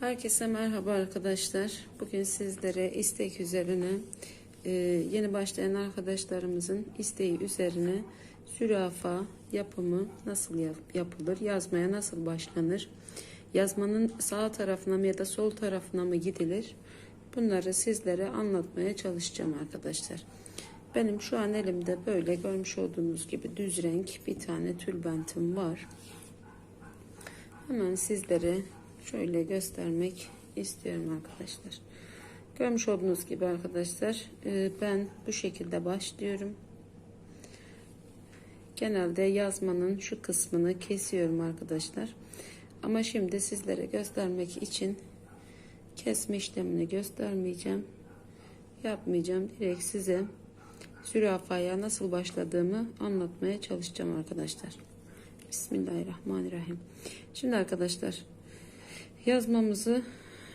Herkese merhaba arkadaşlar. Bugün sizlere istek üzerine e, yeni başlayan arkadaşlarımızın isteği üzerine zürafa yapımı nasıl yap- yapılır, yazmaya nasıl başlanır, yazmanın sağ tarafına mı ya da sol tarafına mı gidilir? Bunları sizlere anlatmaya çalışacağım arkadaşlar. Benim şu an elimde böyle görmüş olduğunuz gibi düz renk bir tane tülbentim var. Hemen sizlere şöyle göstermek istiyorum arkadaşlar. Görmüş olduğunuz gibi arkadaşlar e, ben bu şekilde başlıyorum. Genelde yazmanın şu kısmını kesiyorum arkadaşlar. Ama şimdi sizlere göstermek için kesme işlemini göstermeyeceğim. Yapmayacağım. Direkt size zürafaya nasıl başladığımı anlatmaya çalışacağım arkadaşlar. Bismillahirrahmanirrahim. Şimdi arkadaşlar yazmamızı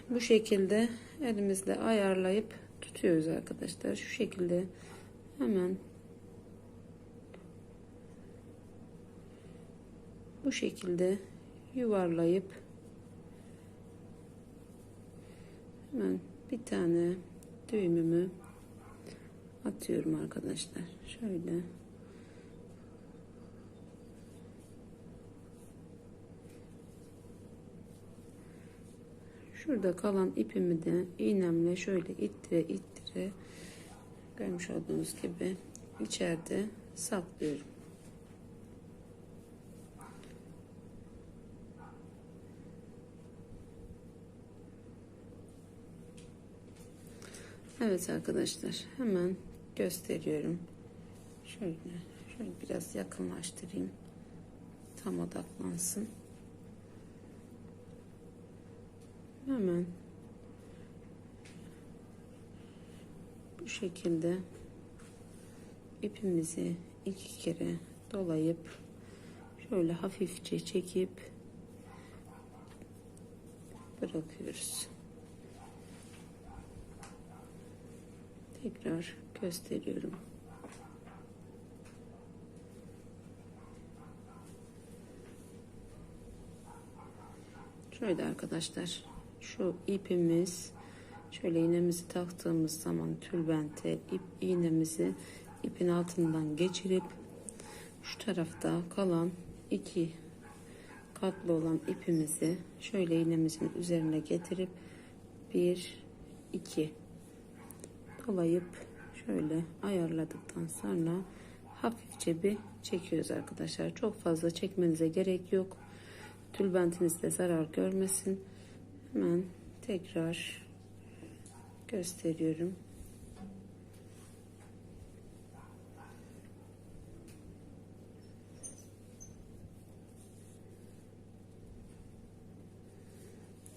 bu şekilde elimizle ayarlayıp tutuyoruz arkadaşlar. Şu şekilde hemen bu şekilde yuvarlayıp hemen bir tane düğümümü atıyorum arkadaşlar. Şöyle Şurada kalan ipimi de iğnemle şöyle ittire ittire görmüş olduğunuz gibi içeride saklıyorum. Evet arkadaşlar hemen gösteriyorum. Şöyle şöyle biraz yakınlaştırayım. Tam odaklansın. Hemen bu şekilde ipimizi iki kere dolayıp şöyle hafifçe çekip bırakıyoruz. Tekrar gösteriyorum. Şöyle arkadaşlar şu ipimiz şöyle iğnemizi taktığımız zaman tülbente ip iğnemizi ipin altından geçirip şu tarafta kalan iki katlı olan ipimizi şöyle iğnemizin üzerine getirip bir iki dolayıp şöyle ayarladıktan sonra hafifçe bir çekiyoruz arkadaşlar. Çok fazla çekmenize gerek yok. Tülbentiniz de zarar görmesin. Hemen tekrar gösteriyorum.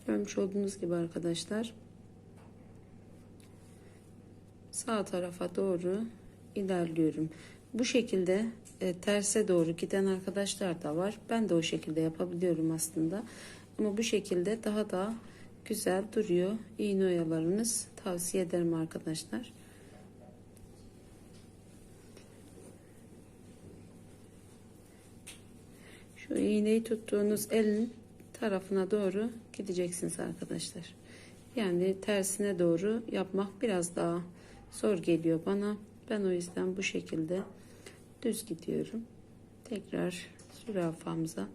Görmüş olduğunuz gibi arkadaşlar sağ tarafa doğru ilerliyorum. Bu şekilde e, terse doğru giden arkadaşlar da var. Ben de o şekilde yapabiliyorum aslında. Ama bu şekilde daha da güzel duruyor. İğne oyalarınız tavsiye ederim arkadaşlar. Şu iğneyi tuttuğunuz elin tarafına doğru gideceksiniz arkadaşlar. Yani tersine doğru yapmak biraz daha zor geliyor bana. Ben o yüzden bu şekilde düz gidiyorum. Tekrar zürafamıza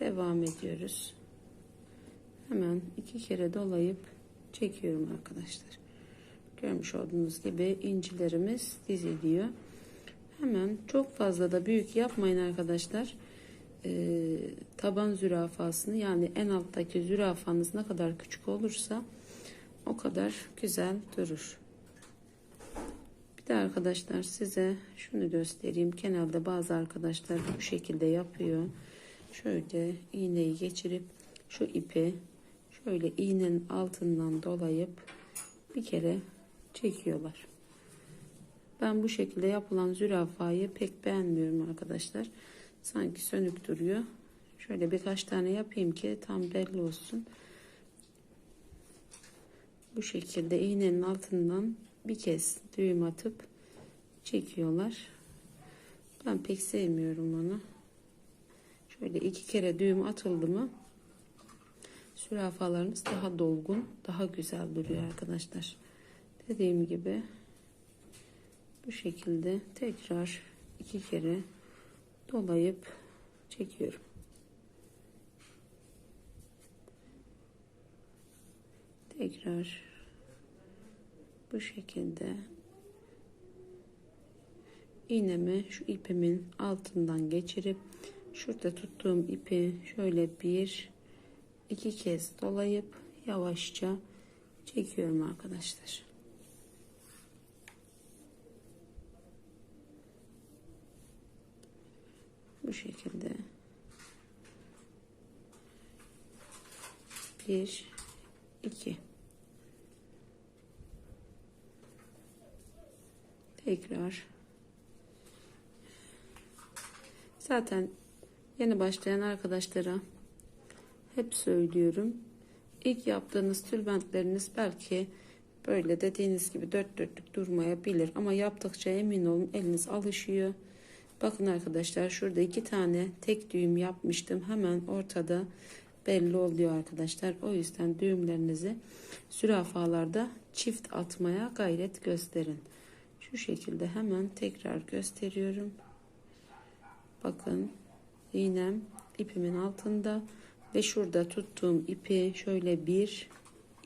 devam ediyoruz. Hemen iki kere dolayıp çekiyorum arkadaşlar. Görmüş olduğunuz gibi incilerimiz diziliyor. Hemen çok fazla da büyük yapmayın arkadaşlar. Ee, taban zürafasını yani en alttaki zürafanız ne kadar küçük olursa o kadar güzel durur. Bir de arkadaşlar size şunu göstereyim. Genelde bazı arkadaşlar bu şekilde yapıyor. Şöyle iğneyi geçirip şu ipi şöyle iğnenin altından dolayıp bir kere çekiyorlar. Ben bu şekilde yapılan zürafayı pek beğenmiyorum arkadaşlar. Sanki sönük duruyor. Şöyle birkaç tane yapayım ki tam belli olsun. Bu şekilde iğnenin altından bir kez düğüm atıp çekiyorlar. Ben pek sevmiyorum onu. Şöyle iki kere düğüm atıldı mı Sürafalarınız daha dolgun, daha güzel duruyor arkadaşlar. Dediğim gibi bu şekilde tekrar iki kere dolayıp çekiyorum. Tekrar bu şekilde iğnemi şu ipimin altından geçirip şurada tuttuğum ipi şöyle bir iki kez dolayıp yavaşça çekiyorum arkadaşlar. Bu şekilde. Bir iki. Tekrar. Zaten yeni başlayan arkadaşlara hep söylüyorum. İlk yaptığınız tülbentleriniz belki böyle dediğiniz gibi dört dörtlük durmayabilir. Ama yaptıkça emin olun eliniz alışıyor. Bakın arkadaşlar şurada iki tane tek düğüm yapmıştım. Hemen ortada belli oluyor arkadaşlar. O yüzden düğümlerinizi sürafalarda çift atmaya gayret gösterin. Şu şekilde hemen tekrar gösteriyorum. Bakın iğnem ipimin altında ve şurada tuttuğum ipi şöyle bir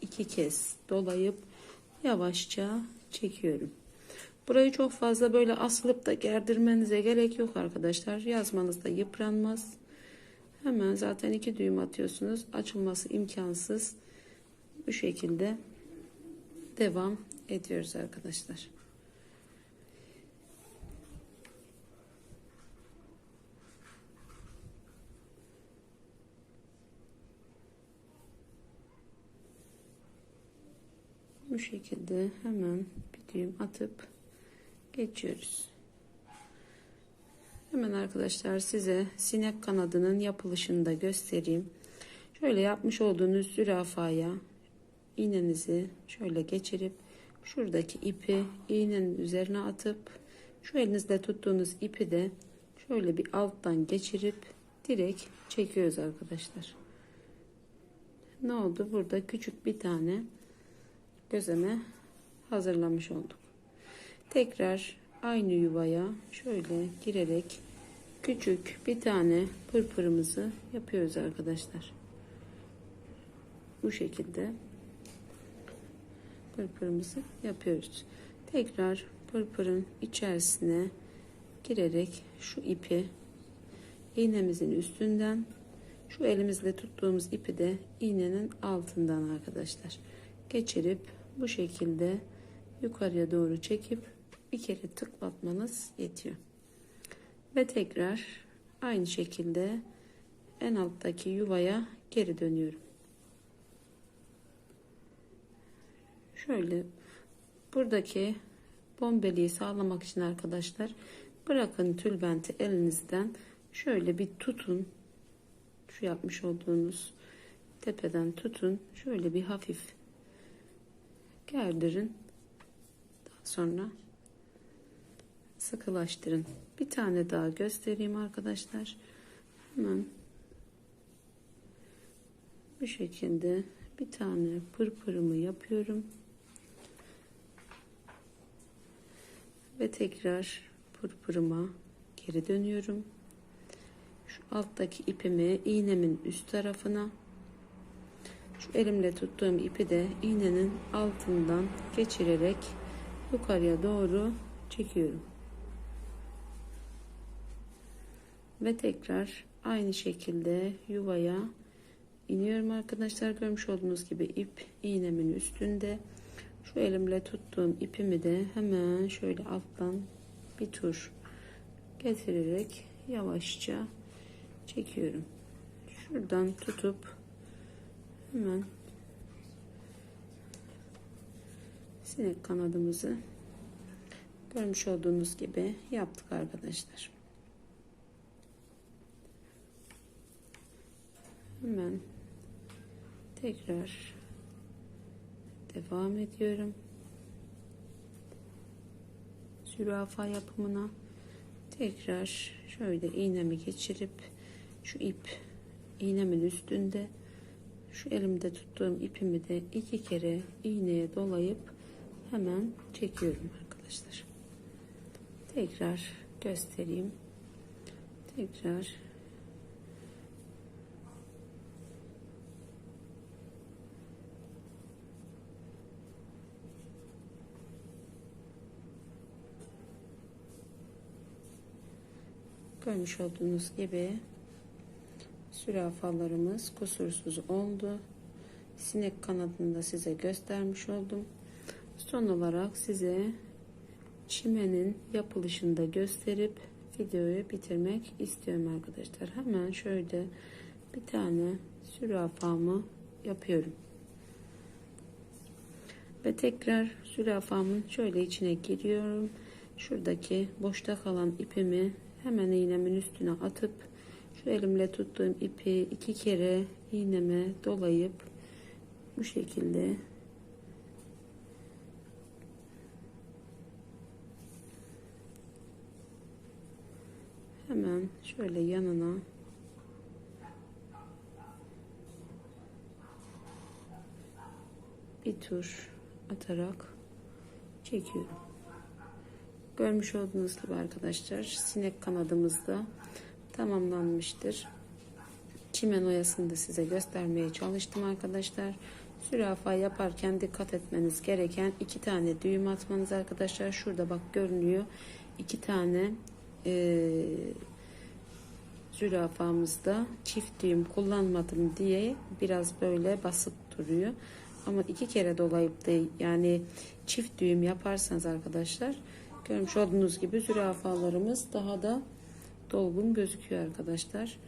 iki kez dolayıp yavaşça çekiyorum. Burayı çok fazla böyle asılıp da gerdirmenize gerek yok arkadaşlar. Yazmanızda yıpranmaz. Hemen zaten iki düğüm atıyorsunuz. Açılması imkansız. Bu şekilde devam ediyoruz arkadaşlar bu şekilde hemen bir düğüm atıp geçiyoruz. Hemen arkadaşlar size sinek kanadının yapılışını da göstereyim. Şöyle yapmış olduğunuz zürafaya iğnenizi şöyle geçirip şuradaki ipi iğnenin üzerine atıp şu elinizle tuttuğunuz ipi de şöyle bir alttan geçirip direkt çekiyoruz arkadaşlar. Ne oldu? Burada küçük bir tane gözeme hazırlamış olduk. Tekrar aynı yuvaya şöyle girerek küçük bir tane pırpırımızı yapıyoruz arkadaşlar. Bu şekilde pırpırımızı yapıyoruz. Tekrar pırpırın içerisine girerek şu ipi iğnemizin üstünden şu elimizle tuttuğumuz ipi de iğnenin altından arkadaşlar geçirip bu şekilde yukarıya doğru çekip bir kere tıklatmanız yetiyor. Ve tekrar aynı şekilde en alttaki yuvaya geri dönüyorum. Şöyle buradaki bombeliği sağlamak için arkadaşlar bırakın tülbenti elinizden şöyle bir tutun şu yapmış olduğunuz tepeden tutun şöyle bir hafif gerdirin daha sonra sıkılaştırın. Bir tane daha göstereyim arkadaşlar. Hemen bu şekilde bir tane pırpırımı yapıyorum. Ve tekrar pırpırıma geri dönüyorum. Şu alttaki ipimi iğnemin üst tarafına elimle tuttuğum ipi de iğnenin altından geçirerek yukarıya doğru çekiyorum. Ve tekrar aynı şekilde yuvaya iniyorum arkadaşlar. Görmüş olduğunuz gibi ip iğnemin üstünde. Şu elimle tuttuğum ipimi de hemen şöyle alttan bir tur getirerek yavaşça çekiyorum. Şuradan tutup hemen sinek kanadımızı görmüş olduğunuz gibi yaptık arkadaşlar. Hemen tekrar devam ediyorum. Zürafa yapımına tekrar şöyle iğnemi geçirip şu ip iğnemin üstünde şu elimde tuttuğum ipimi de iki kere iğneye dolayıp hemen çekiyorum arkadaşlar. Tekrar göstereyim. Tekrar görmüş olduğunuz gibi zürafalarımız kusursuz oldu. Sinek kanadını da size göstermiş oldum. Son olarak size çimenin yapılışını da gösterip videoyu bitirmek istiyorum arkadaşlar. Hemen şöyle bir tane zürafamı yapıyorum. Ve tekrar zürafamın şöyle içine giriyorum. Şuradaki boşta kalan ipimi hemen iğnemin üstüne atıp şu elimle tuttuğum ipi iki kere iğneme dolayıp bu şekilde hemen şöyle yanına bir tur atarak çekiyorum. Görmüş olduğunuz gibi arkadaşlar sinek kanadımız da tamamlanmıştır. Çimen oyasını da size göstermeye çalıştım arkadaşlar. Zürafa yaparken dikkat etmeniz gereken iki tane düğüm atmanız arkadaşlar. Şurada bak görünüyor. iki tane e, zürafamızda çift düğüm kullanmadım diye biraz böyle basıp duruyor. Ama iki kere dolayıp da yani çift düğüm yaparsanız arkadaşlar görmüş olduğunuz gibi zürafalarımız daha da dolgun gözüküyor arkadaşlar.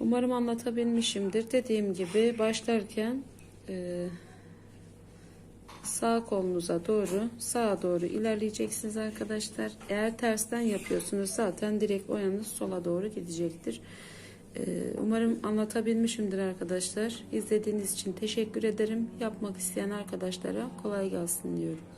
Umarım anlatabilmişimdir. Dediğim gibi başlarken e, sağ kolunuza doğru sağa doğru ilerleyeceksiniz arkadaşlar. Eğer tersten yapıyorsunuz zaten direkt o yanınız sola doğru gidecektir. E, umarım anlatabilmişimdir arkadaşlar. İzlediğiniz için teşekkür ederim. Yapmak isteyen arkadaşlara kolay gelsin diyorum.